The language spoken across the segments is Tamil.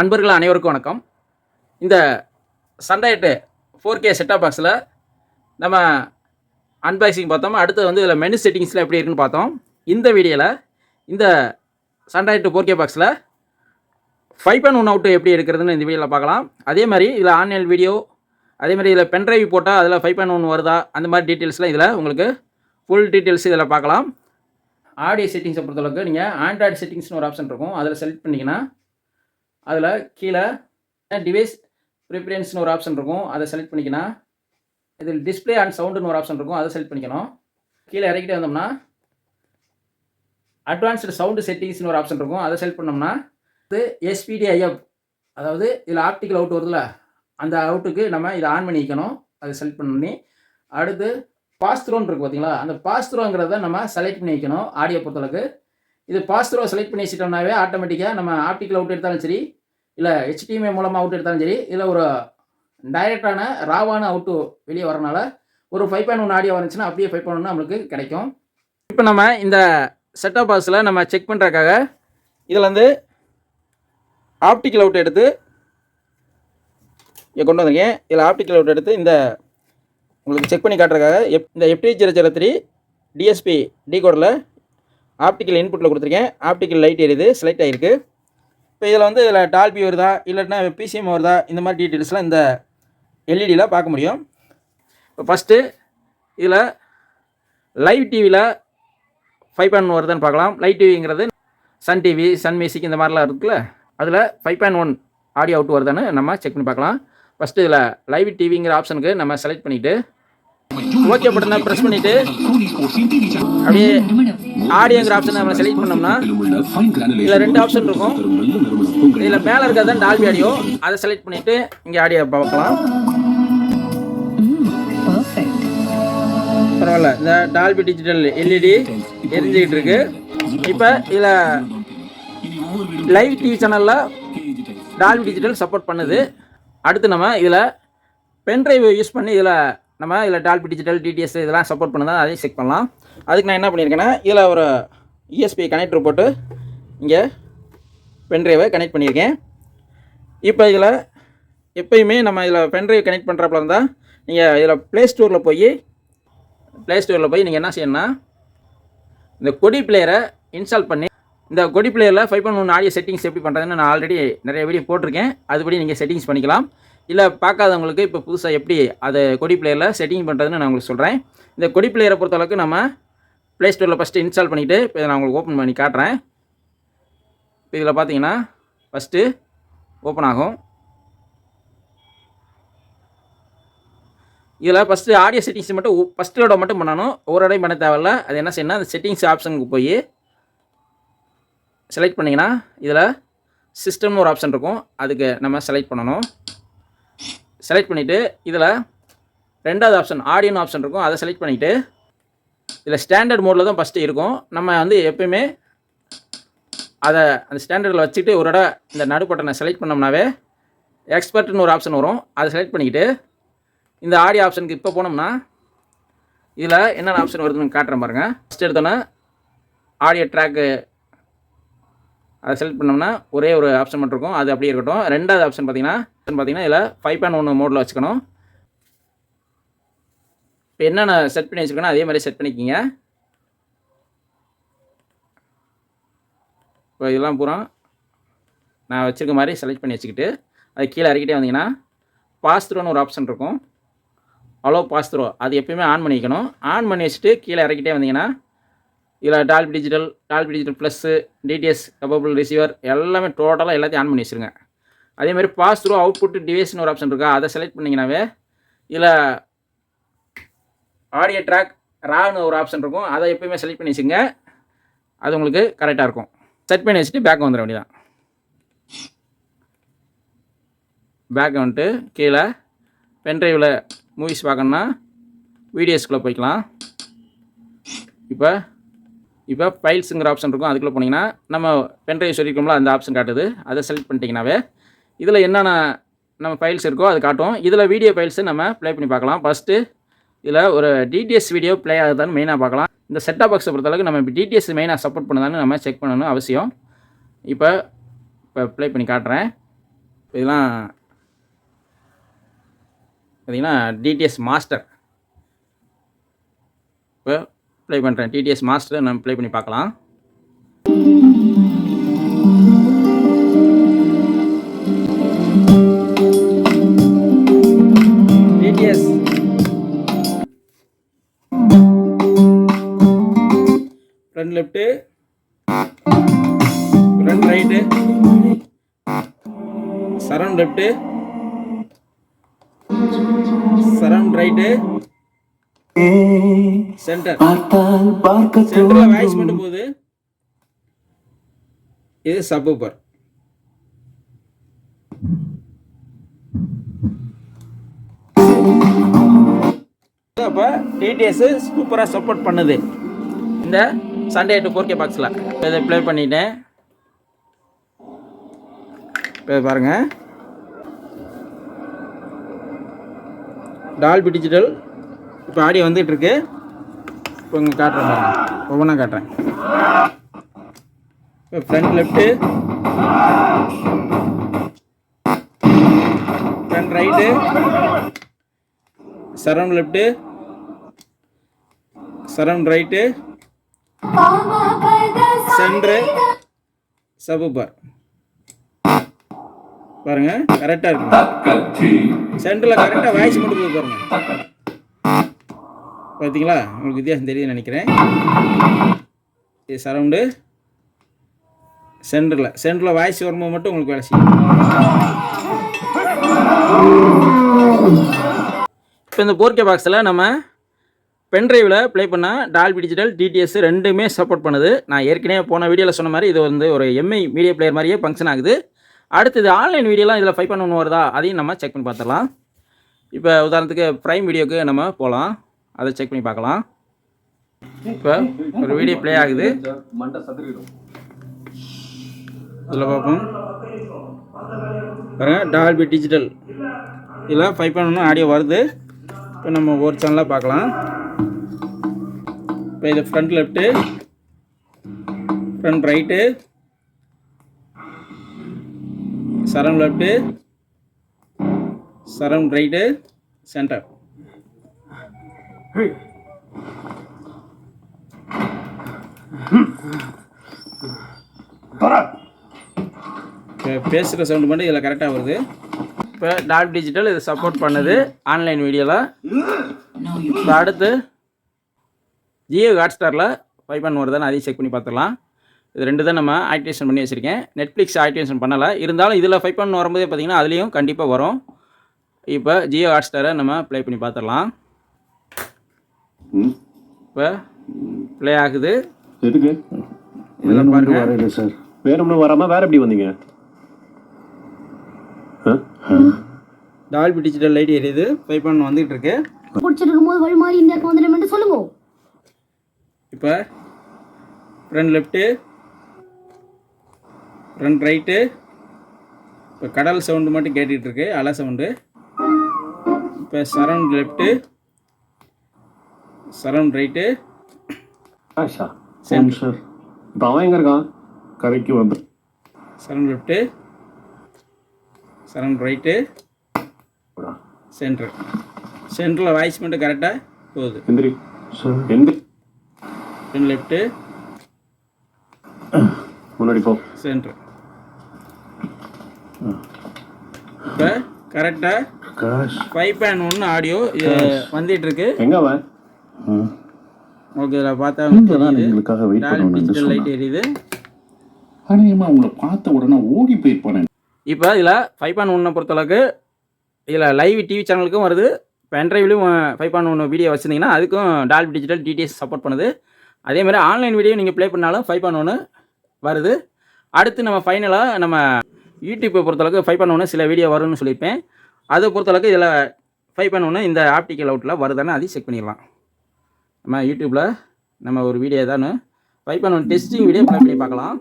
நண்பர்கள் அனைவருக்கும் வணக்கம். இந்த சண்டைட்டு ஃபோர் கே செட்டாப் பாக்ஸில் நம்ம அன்பாக்சிங் பார்த்தோம். அடுத்து வந்து இதில் மெனு செட்டிங்ஸில் எப்படி இருக்குன்னு பார்த்தோம். இந்த வீடியோவில் இந்த சண்டைட்டு ஃபோர் கே பாக்ஸில் ஃபைவ் பாயிண்ட் ஒன் அவுட்டு எப்படி எடுக்கிறதுன்னு இந்த வீடியோவில் பார்க்கலாம். அதே மாதிரி இதில் ஆன்லைன் வீடியோ அதே மாதிரி இதில் பென்ட்ரைவ் போட்டால் அதில் ஃபைவ் பாயிண்ட் ஒன் வருதா? அந்த மாதிரி டீட்டெயில்ஸ்லாம் இதில் உங்களுக்கு ஃபுல் டீட்டெயில்ஸ் இதில் பார்க்கலாம். ஆடியோ செட்டிங்ஸை பொறுத்தளவுக்கு நீங்கள் ஆண்ட்ராய்டு செட்டிங்ஸ்னு ஒரு ஆப்ஷன் இருக்கும். அதில் செலக்ட் பண்ணிங்கன்னா அதில் கீழே டிவைஸ் ப்ரிஃபரன்ஸ்னு ஒரு ஆப்ஷன் இருக்கும். அதை செலக்ட் பண்ணிக்கணும் இதில் டிஸ்ப்ளே அண்ட் சவுண்டுன்னு ஒரு ஆப்ஷன் இருக்கும். அதை செலக்ட் பண்ணிக்கணும். கீழே இறக்கிட்டே வந்தோம்னா அட்வான்ஸ்டு சவுண்டு செட்டிங்ஸ்னு ஒரு ஆப்ஷன் இருக்கும். அதை செலக்ட் பண்ணோம்னா இது எஸ்பிடிஐஎஃப் அதாவது இதில் ஆப்டிக்கல் அவுட் வருதுல அந்த அவுட்டுக்கு நம்ம இதை ஆன் பண்ணி வைக்கணும். அதை செலக்ட் பண்ணி அடுத்து பாஸ் த்ரோன்னு இருக்குது பார்த்தீங்களா அந்த பாஸ் த்ரோங்கிறத நம்ம செலக்ட் பண்ணி வைக்கணும். ஆடியோ பொறுத்தளவுக்கு. இது பாஸ் த்ரோ செலக்ட் பண்ணி வச்சிட்டோம்னாவே ஆட்டோமேட்டிக்காக நம்ம ஆப்டிக்கல் அவுட் எடுத்தாலும் சரி இல்லை ஹெச்டிஎம்ஐ மூலமாக அவுட் எடுத்தாலும் சரி இல்லை ஒரு டைரெக்டான ராவான அவுட்டு வெளியே வரனால ஒரு ஃபைவ் பாயிண்ட் ஒன் ஆடியோ வந்துச்சுன்னா அப்படியே ஃபைவ் பாயிண்ட் ஒன்று நம்மளுக்கு கிடைக்கும். இப்போ நம்ம இந்த செட்டப் பாக்ஸில் நம்ம செக் பண்ணுறதுக்காக இதில் வந்து ஆப்டிக்கல் அவுட் எடுத்து இங்கே கொண்டு வந்திருக்கேன். இதில் ஆப்டிக்கல் அவுட் எடுத்து இந்த உங்களுக்கு செக் பண்ணி காட்டுறதுக்காக எப் இந்த FD zero zero three DSP டிகோடில் optical இன்புட்டில் கொடுத்துருக்கேன். ஆப்டிக்கல் லைட் எரியுது செலக்ட் ஆகிருக்கு இப்போ இதில் வந்து இதில் டால்பி வருதா இல்லைன்னா பிசிஎம் வருதா இந்த மாதிரி டீட்டெயில்ஸ்லாம் இந்த எல்இடியில் பார்க்க முடியும். இப்போ ஃபஸ்ட்டு இதில் லைவ் டிவியில் ஃபைவ் பாயிண்ட் வருதான்னு பார்க்கலாம். லைவ் டிவிங்கிறது சன் டிவி சன் மியூசிக் இந்த மாதிரிலாம் இருக்குல்ல அதில் five point one audio out வருதான்னு நம்ம செக் பண்ணி பார்க்கலாம். ஃபஸ்ட்டு இதில் லைவ் டிவிங்கிற ஆப்ஷனுக்கு நம்ம செலக்ட் பண்ணிவிட்டு ஓகே பட்டனை ப்ரெஸ் பண்ணிவிட்டு அப்படியே ஆடியோங்கிற ஆப்ஷன் நம்ம செலக்ட் பண்ணோம்னா இதில் ரெண்டு ஆப்ஷன் இருக்கும். இதில் மேலே இருக்கிறது தான் டால்பி ஆடியோ அதை செலக்ட் பண்ணிவிட்டு இங்கே ஆடியோ பார்க்கலாம். பரவாயில்ல. இந்த டால்பி டிஜிட்டல் எல்இடி எரிஞ்சிக்கிட்டு இருக்கு. இப்போ இதில் லைவ் டிவி சேனலில் டால்பி டிஜிட்டல் சப்போர்ட் பண்ணுது. அடுத்து நம்ம இதில் பென்ட்ரைவ் யூஸ் பண்ணி இதில் நம்ம இதில் டால்பி டிஜிட்டல் டிடிஎஸ் இதெல்லாம் சப்போர்ட் பண்ணுதா அதையும் செக் பண்ணலாம். அதுக்கு நான் என்ன பண்ணியிருக்கேன்னா இதில் ஒரு இஎஸ்பி கனெக்டர் போட்டு இங்கே பென்ட்ரைவை கனெக்ட் பண்ணியிருக்கேன். இப்போ இதில் எப்பயுமே நம்ம இதில் பென்ட்ரைவ் கனெக்ட் பண்ணுறப்பல இருந்தால் நீங்கள் இதில் ப்ளே ஸ்டோரில் போய் ப்ளே ஸ்டோரில் போய் நீங்கள் என்ன செய்யணும்னா இந்த கொடி பிளேயரை இன்ஸ்டால் பண்ணி இந்த Kodi பிளேயரில் five point one audio settings எப்படி பண்ணுறதுன்னு நான் ஆல்ரெடி நிறைய வீடியோ போட்டிருக்கேன். அதுபடி நீங்கள் செட்டிங்ஸ் பண்ணிக்கலாம். இல்லை பார்க்காதவங்களுக்கு இப்போ புதுசாக எப்படி அதை கொடி பிளேயரில் செட்டிங் பண்ணுறதுன்னு நான் உங்களுக்கு சொல்கிறேன் இந்த கொடி பிளேயரை பொறுத்தளவுக்கு நம்ம ப்ளே ஸ்டோரில் ஃபஸ்ட்டு இன்ஸ்டால் பண்ணிவிட்டு இப்போ நான் உங்களுக்கு ஓப்பன் பண்ணி காட்டுறேன். இப்போ இதில் பார்த்தீங்கன்னா ஃபஸ்ட்டு ஓப்பன் ஆகும். இதில் ஃபஸ்ட்டு ஆடியோ செட்டிங்ஸ் மட்டும் ஃபஸ்ட்டோட மட்டும் பண்ணணும். ஒரு இடையும் பண்ண தேவையில்ல. அது என்ன செய்யணும் அந்த செட்டிங்ஸ் ஆப்ஷனுக்கு போய் செலக்ட் பண்ணிங்கன்னா இதில் சிஸ்டம்னு ஒரு ஆப்ஷன் இருக்கும். அதுக்கு நம்ம செலக்ட் பண்ணணும். செலக்ட் பண்ணிவிட்டு இதில் ரெண்டாவது ஆப்ஷன் ஆடியோன்னு ஆப்ஷன் இருக்கும். அதை செலக்ட் பண்ணிவிட்டு இதில் ஸ்டாண்டர்ட் மோடில் தான் ஃபஸ்ட்டு இருக்கும். நம்ம வந்து எப்பயுமே அதை அந்த ஸ்டாண்டர்டில் வச்சுட்டு ஒரு இடம் இந்த நடுப்பட்டனை செலக்ட் பண்ணோம்னாவே எக்ஸ்பர்ட்னு ஒரு ஆப்ஷன் வரும். அதை செலக்ட் பண்ணிக்கிட்டு இந்த ஆடியோ ஆப்ஷனுக்கு இப்போ போனோம்னா இதில் என்னென்ன ஆப்ஷன் வருதுன்னு காட்டுறேன் பாருங்கள் ஃபஸ்ட் எடுத்தோன்னே ஆடியோ ட்ராக்கு அதை செலக்ட் பண்ணோம்னா ஒரே ஒரு ஆப்ஷன் மட்டும் இருக்கும். அது அப்படியே இருக்கட்டும். ரெண்டாவது ஆப்ஷன் பார்த்தீங்கன்னா பார்த்தீங்கன்னா இதில் ஃபைவ் பாயிண்ட் ஒன்று மோடில் வச்சுக்கணும். இப்போ என்னென்ன செட் பண்ணி வச்சுருக்கேனோ அதே மாதிரி செட் பண்ணிக்கிங்க. இப்போ இதெல்லாம் பூரா நான் வச்சுருக்க மாதிரி செலக்ட் பண்ணி வச்சுக்கிட்டு அது கீழே இறக்கிட்டே வந்தீங்கன்னா பாஸ் த்ரோன்னு ஒரு ஆப்ஷன் இருக்கும். அலோ பாஸ் த்ரோ அது எப்பயுமே ஆன் பண்ணி வைக்கணும். ஆன் பண்ணி வச்சுட்டு கீழே இறக்கிட்டே வந்தீங்கன்னா இதில் Dolby digital Dolby digital plus DTS capable receiver எல்லாமே டோட்டலாக எல்லாத்தையும் ஆன் பண்ணி வச்சுருங்க. அதே மாதிரி பாஸ் த்ரூ அவுட்புட் டிவைஸ்னு ஒரு ஆப்ஷன் இருக்கா? அதை செலக்ட் பண்ணிங்கனாவே இதில் ஆடியோ ட்ராக் ரான்னு ஒரு ஆப்ஷன் இருக்கும். அதை எப்பயுமே செலக்ட் பண்ணி வச்சுங்க அது உங்களுக்கு கரெக்டாக இருக்கும். செட் பண்ணி வச்சுட்டு பேக் வந்துட வேண்டியதான் பேக் வந்துட்டு கீழே பென்ட்ரைவில் மூவிஸ் பார்க்கணுன்னா வீடியோஸ்குள்ளே போய்க்கலாம். இப்போ இப்போ ஃபைல்ஸுங்கிற ஆப்ஷன் இருக்கும். அதுக்குள்ளே போனீங்கன்னா நம்ம பென்ட்ரைவ் சொல்லியிருக்கோம்ல அந்த ஆப்ஷன் காட்டுது. அதை செலக்ட் பண்ணிட்டீங்கன்னாவே இதில் என்னென்ன நம்ம ஃபைல்ஸ் இருக்கோ அது காட்டும். இதில் வீடியோ ஃபைல்ஸு நம்ம ப்ளே பண்ணி பார்க்கலாம். ஃபஸ்ட்டு இதில் ஒரு டிடிஎஸ் வீடியோ ப்ளே ஆகுதான்னு மெயினாக பார்க்கலாம். இந்த செட்டாப் பாக்ஸை பொறுத்தளவுக்கு நம்ம இப்போ டிடிஎஸ் மெயினாக சப்போர்ட் பண்ணுதான்னு நம்ம செக் பண்ணணும் அவசியம். இப்போ இப்போ ப்ளே பண்ணி காட்டுறேன். இதெல்லாம் பார்த்தீங்கன்னா டிடிஎஸ் மாஸ்டர் இப்போ ப்ளே பண்ணுறேன் டிடிஎஸ் மாஸ்டர் நம்ம ப்ளே பண்ணி பார்க்கலாம். DTS front left front right surround left surround right center பார்க்க சென்டரில் வாய்ஸ் மட்டும் போகுது. இது சப்பூப்பர் அப்போ டிடிஎஸ்ஸு சூப்பராக சப்போர்ட் பண்ணுது. இந்த சண்டே டு ஃபோர் கே பாக்ஸில் இதை ப்ளே பண்ணிட்டேன். பாருங்கள் டால்பி டிஜிட்டல் இப்போ ஆடியோ வந்துகிட்ருக்கு இப்போ இங்கே காட்டுறேன் பாருங்கள் ஒவ்வொன்றா காட்டுறேன். இப்போ front left front right surround left surround right. Center subwoofer. பாருங்க கரெக்டாக இருக்கு சென்டரில் கரெக்டாக வாய்ஸ் மட்டும் போகுது பாருங்க. பார்த்தீங்களா? உங்களுக்கு வித்தியாசம் தெரியுதுன்னு நினைக்கிறேன். இது சரவுண்டு. சென்டரில். சென்டரில் வாய்ஸ் வரும்போது மட்டும் உங்களுக்கு வேலை செய்யும். இப்போ இந்த போர்க்கே பாக்ஸில் நம்ம பென்ட்ரைவில் ப்ளே பண்ணால் டால்பி டிஜிட்டல் டிடிஎஸ் ரெண்டுமே சப்போர்ட் பண்ணுது. நான் ஏற்கனவே போன வீடியோவில் சொன்ன மாதிரி இது வந்து ஒரு எம்ஐ மீடியா பிளேயர் மாதிரியே ஃபங்க்ஷன் ஆகுது. அடுத்தது ஆன்லைன் வீடியோலாம் இதில் ஃபைவ் பண்ண ஒன்று வருதா? அதையும் நம்ம செக் பண்ணி பார்த்துடலாம். இப்போ உதாரணத்துக்கு ப்ரைம் வீடியோக்கு நம்ம போகலாம் அதை செக் பண்ணி பார்க்கலாம். இப்போ ஒரு வீடியோ ப்ளே ஆகுது. அதில் பார்ப்போம். டால்பி டிஜிட்டல் இதில் ஃபைவ் பண்ணணும் ஆடியோ வருது. இப்போ நம்ம ஒரு சேனலாக பார்க்கலாம். இப்போ இது front left front right surround left surround right center இப்போ பேசுகிற சவுண்டு மட்டும் இதில் கரெக்டாக வருது. இப்போ டாட் டிஜிட்டல் இது சப்போர்ட் பண்ணுது ஆன்லைன் வீடியோவில் இப்போ அடுத்து ஜியோ ஹாட்ஸ்டாரில் ஃபைவ் பண்ண வருதான்னு அதையும் செக் பண்ணி பார்த்துடலாம். இது ரெண்டு தான் நம்ம ஆக்டிவேஷன் பண்ணி வச்சுருக்கேன். நெட்ஃப்ளிக்ஸ் ஆக்டிவேஷன் பண்ணலை. இருந்தாலும் இதில் ஃபைவ் பண்ண வரும்போதே பார்த்தீங்கன்னா அதுலேயும் கண்டிப்பாக வரும். இப்போ ஜியோ ஹாட்ஸ்டாரை நம்ம ப்ளே பண்ணி பார்த்துடலாம். இப்போ ப்ளே ஆகுது. எதுக்கு? இதில் பாருங்கள் வரையில சார். வேற எப்படி வந்தீங்க? டால்பி டிஜிட்டல் லைட் எரியுது. ஃபைவ் பண்ண வந்துகிட்டு இருக்கு. குடிச்சிட்டு இருக்கும்போது வழி மாறி இந்தியாவுக்கு வந்துடும் சொல்லுங்க. இப்போ ஃப்ரண்ட் லெஃப்ட்டு ஃப்ரண்ட் ரைட்டு இப்போ கடல் சவுண்டு மட்டும் கேட்டுக்கிட்டு இருக்கு அலை சவுண்டு இப்போ surround left surround right center sir இப்போ அவன் எங்க இருக்கான்? கரைக்கு வந்து. Surround left surround right center சென்டரில் வாய்ஸ் மட்டும் கரெக்டாக போகுது. எந்திரி. சார் எந்திரி. ஃப்ரண்ட் லெஃப்ட்டு முன்னாடி போ. சென்டர் இப்போ கரெக்டாக ஃபைவ் பேன் ஒன்று ஆடியோ வந்துட்டு இருக்கு எங்க அவன். ஓகே இதில் பார்த்தா தான் எங்களுக்காக வெயிட் டிஜிட்டல் லைட் எரியுது. அநேகமா உங்களை பார்த்த உடனே ஓடி போயிருப்பானே. இப்போ இதில் ஃபைவ் பான் ஒன்றை பொறுத்தளவுக்கு இதில் லைவ் டிவி சேனலுக்கும் வருது. பென்ட்ரைவ்லையும் ஃபைவ் பான் ஒன்று வீடியோ வச்சுருந்தீங்கன்னா அதுக்கும் டால்பி டிஜிட்டல் டிடிஎஸ் சப்போர்ட் பண்ணுது. அதே மாதிரி ஆன்லைன் வீடியோ நீங்கள் ப்ளே பண்ணாலும் ஃபைவ் பான் ஒன்று வருது. அடுத்து நம்ம ஃபைனலாக நம்ம யூடியூப்பை பொறுத்தளவுக்கு ஃபைவ் பான் ஒன்று சில வீடியோ வரும்னு சொல்லியிருப்பேன். அதை பொறுத்தளவுக்கு இதில் ஃபைவ் பான் ஒன்று இந்த ஆப்டிக்கல் அவுட்டில் வருதானே அதையும் செக் பண்ணிடலாம். நம்ம யூடியூப்பில் நம்ம ஒரு வீடியோ தானே ஃபைவ் பண்ண ஒன் டெஸ்டிங் வீடியோ ப்ளே பண்ணி பார்க்கலாம்.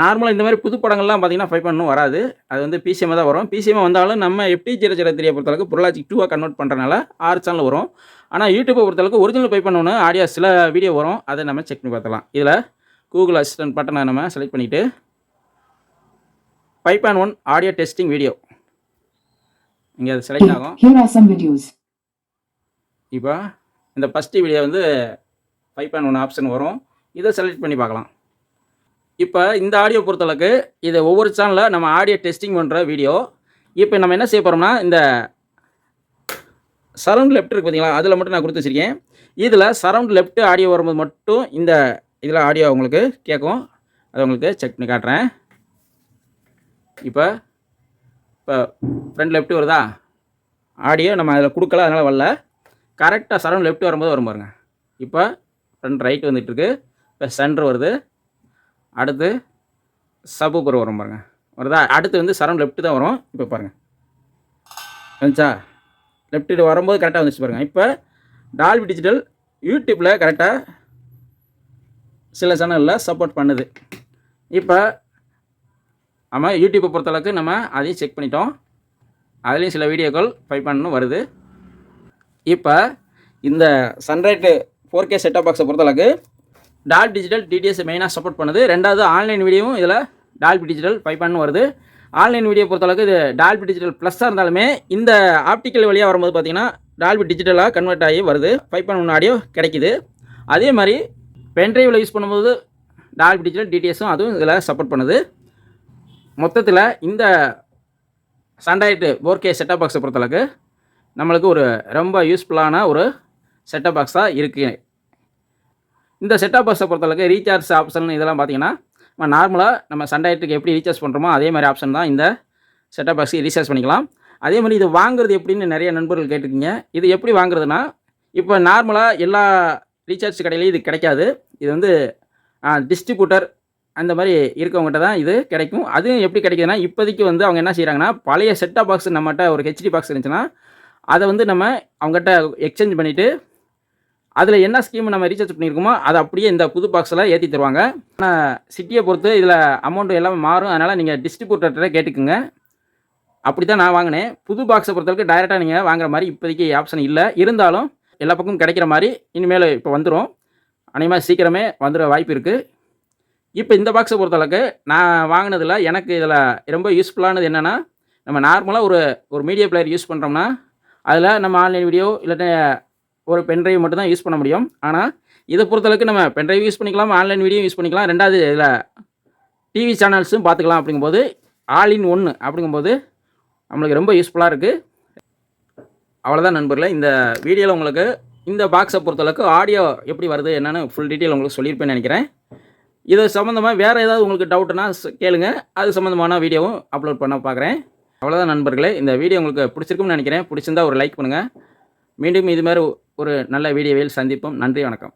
நார்மலாக இந்த மாதிரி புது படங்கள்லாம் பார்த்தீங்கன்னா ஃபைவ் பண்ணும் வராது. அது வந்து பிசிஎம் தான் வரும். பிசிஎம் வந்தாலும் நம்ம எப்படி ஜீரோ ஜீரோ த்ரீயை பொறுத்தளவுக்கு பொருளாச்சிக்கு டூவாக கன்வெர்ட் பண்ணுறனால ஆறு சேனல் வரும். ஆனால் யூடியூப்பை பொறுத்தளவுக்கு ஒரிஜினல் பை பண்ணோன்னு ஆடியோ சில வீடியோ வரும். அதை நம்ம செக் பண்ணி பார்த்துலாம் இதில் கூகுள் அசிஸ்டன்ட் பட்டனை நம்ம செலக்ட் பண்ணிவிட்டு five point one audio testing video இங்கே அது செலக்ட் ஆகும். இப்போ இந்த ஃபஸ்ட்டு வீடியோ வந்து ஃபைவ் பாயிண்ட் ஒன் ஆப்ஷன் வரும். இதை செலக்ட் பண்ணி பார்க்கலாம். இப்போ இந்த ஆடியோ பொறுத்தளவுக்கு இது ஒவ்வொரு சேனலில் நம்ம ஆடியோ டெஸ்டிங் பண்ணுற வீடியோ இப்போ நம்ம என்ன செய்ய போகிறோம்னா இந்த சரவுண்ட் லெஃப்ட் இருக்குது பார்த்தீங்களா அதில் மட்டும் நான் கொடுத்து வச்சுருக்கேன். இதில் சரவுண்ட் லெஃப்ட் ஆடியோ வரும்போது மட்டும் இந்த இதில் ஆடியோ உங்களுக்கு கேட்கும். அதை உங்களுக்கு செக் பண்ணி காட்டுறேன். இப்போ இப்போ ஃப்ரண்ட் லெஃப்ட் வருதா? ஆடியோ நம்ம அதில் கொடுக்கல அதனால் வரல. கரெக்டாக சரவுண்ட் லெஃப்ட் வரும்போது வரும் பாருங்க. இப்போ ஃப்ரண்ட் ரைட் வந்துட்டுருக்கு இப்போ சென்டர் வருது. அடுத்து சபூப்பர் வரும் பாருங்க. வருதா? அடுத்து வந்து சரவுண்ட் லெஃப்ட் தான் வரும். இப்போ பாருங்கள் வந்துச்சா லெஃப்ட் வரும்போது கரெக்டாக வந்துச்சு பாருங்கள் இப்போ டால்பி டிஜிட்டல் யூடியூப்பில் கரெக்டாக சில சேனலில் சப்போர்ட் பண்ணுது. இப்போ நம்ம யூடியூப்பை பொறுத்தளவுக்கு நம்ம அதையும் செக் பண்ணிட்டோம். அதுலேயும் சில வீடியோக்கள் ஃபைவ் பண்ணணும் வருது. இப்போ இந்த சன்ரைட்டு ஃபோர் கே செட்டப் பாக்ஸை பொறுத்தளவுக்கு டால் டிஜிட்டல் டிடிஎஸ் மெயினாக சப்போர்ட் பண்ணுது. ரெண்டாவது ஆன்லைன் வீடியோவும் இதில் டால்பி டிஜிட்டல் ஃபைவ் பண்ணு வருது. ஆன்லைன் வீடியோ பொறுத்தளவுக்கு இது டால்பி டிஜிட்டல் ப்ளஸ்ஸாக இருந்தாலுமே இந்த ஆப்டிக்கல் வழியாக வரும்போது பார்த்தீங்கன்னா டால்பி டிஜிட்டலாக கன்வெர்ட் ஆகி வருது. ஃபைவ் பண்ண ஆடியோ கிடைக்குது. அதே மாதிரி பென்ட்ரைவில் யூஸ் பண்ணும்போது டால்பி டிஜிட்டல் டிடிஎஸும் அதுவும் இதில் சப்போர்ட் பண்ணுது. மொத்தத்தில் இந்த சண்டாயிட்டு ஃபோர் கே செட்டப் பாக்ஸை பொறுத்தளவுக்கு நம்மளுக்கு ஒரு ரொம்ப யூஸ்ஃபுல்லான ஒரு செட்டப் பாக்ஸாக இருக்குது இந்த செட்டப் பாக்ஸை பொறுத்தளவுக்கு ரீசார்ஜ் ஆப்ஷன் இதெல்லாம் பார்த்தீங்கன்னா நம்ம நார்மலாக நம்ம சண்டாயிரத்துக்கு எப்படி ரீசார்ஜ் பண்ணுறோமோ அதே மாதிரி ஆப்ஷன் தான் இந்த செட்டப் பாக்ஸை ரீசார்ஜ் பண்ணிக்கலாம். அதே மாதிரி இது வாங்குறது எப்படின்னு நிறைய நண்பர்கள் கேட்டிருக்கீங்க. இது எப்படி வாங்குறதுனா இப்போ நார்மலாக எல்லா ரீசார்ஜ் கடையிலையும் இது கிடைக்காது. இது வந்து டிஸ்ட்ரிபியூட்டர் அந்த மாதிரி இருக்கவங்ககிட்ட தான் இது கிடைக்கும். அதுவும் எப்படி கிடைக்குதுன்னா இப்போதைக்கு வந்து அவங்க என்ன செய்கிறாங்கன்னா பழைய செட்டாப் பாக்ஸ் நம்மகிட்ட ஒரு ஹெச்டி பாக்ஸ் இருந்துச்சுன்னா அதை வந்து நம்ம அவங்ககிட்ட எக்ஸ்சேஞ்ச் பண்ணிவிட்டு அதில் என்ன ஸ்கீம் நம்ம ரீசார்ஜ் பண்ணியிருக்கோமோ அதை அப்படியே இந்த புது பாக்ஸில் ஏற்றி தருவாங்க. ஆனால் சிட்டியை பொறுத்து இதில் அமௌண்ட்டு எல்லாமே மாறும். அதனால் நீங்கள் டிஸ்ட்ரிபியூட்டர்கிட்ட கேட்டுக்குங்க. அப்படி தான் நான் வாங்கினேன். புது பாக்ஸை பொறுத்தளவுக்கு டைரெக்டாக நீங்கள் வாங்குற மாதிரி இப்போதைக்கு ஆப்ஷன் இல்லை. இருந்தாலும் எல்லா பக்கமும் கிடைக்கிற மாதிரி இனிமேல் இப்போ வந்துடும் அநேகமாக சீக்கிரமே வந்துட வாய்ப்பு இருக்குது இப்போ இந்த பாக்ஸை பொறுத்தளவுக்கு நான் வாங்கினதில் எனக்கு இதில் ரொம்ப யூஸ்ஃபுல்லானது என்னென்னா நம்ம நார்மலாக ஒரு ஒரு மீடியா பிளேயர் யூஸ் பண்ணுறோம்னா அதில் நம்ம ஆன்லைன் வீடியோ இல்லாட்டி ஒரு பென்ட்ரைவ் மட்டும் தான் யூஸ் பண்ண முடியும். ஆனால் இதை பொறுத்தளவுக்கு நம்ம பென்ட்ரைவ் யூஸ் பண்ணிக்கலாம் ஆன்லைன் வீடியோ யூஸ் பண்ணிக்கலாம். ரெண்டாவது இதில் டிவி சேனல்ஸும் பார்த்துக்கலாம் அப்படிங்கும்போது ஆல் இன் ஒன்று அப்படிங்கும்போது நம்மளுக்கு ரொம்ப யூஸ்ஃபுல்லாக இருக்குது அவ்வளோதான் நண்பர்களே. இந்த வீடியோவில் உங்களுக்கு இந்த பாக்ஸை பொறுத்தளவுக்கு ஆடியோ எப்படி வருது என்னென்னு ஃபுல் டீட்டெயில் உங்களுக்கு சொல்லியிருப்பேன்னு நினைக்கிறேன். இது சம்மந்தமாக வேறு ஏதாவது உங்களுக்கு டவுட்னா கேளுங்க. அது சம்மந்தமான வீடியோவும் அப்லோட் பண்ண பார்க்குறேன் அவ்வளோதான் நண்பர்களே. இந்த வீடியோ உங்களுக்கு பிடிச்சிருக்கும்னு நினைக்கிறேன். பிடிச்சிருந்தா ஒரு லைக் பண்ணுங்கள் மீண்டும் இது மாதிரி ஒரு நல்ல வீடியோவில் சந்திப்போம். நன்றி வணக்கம்.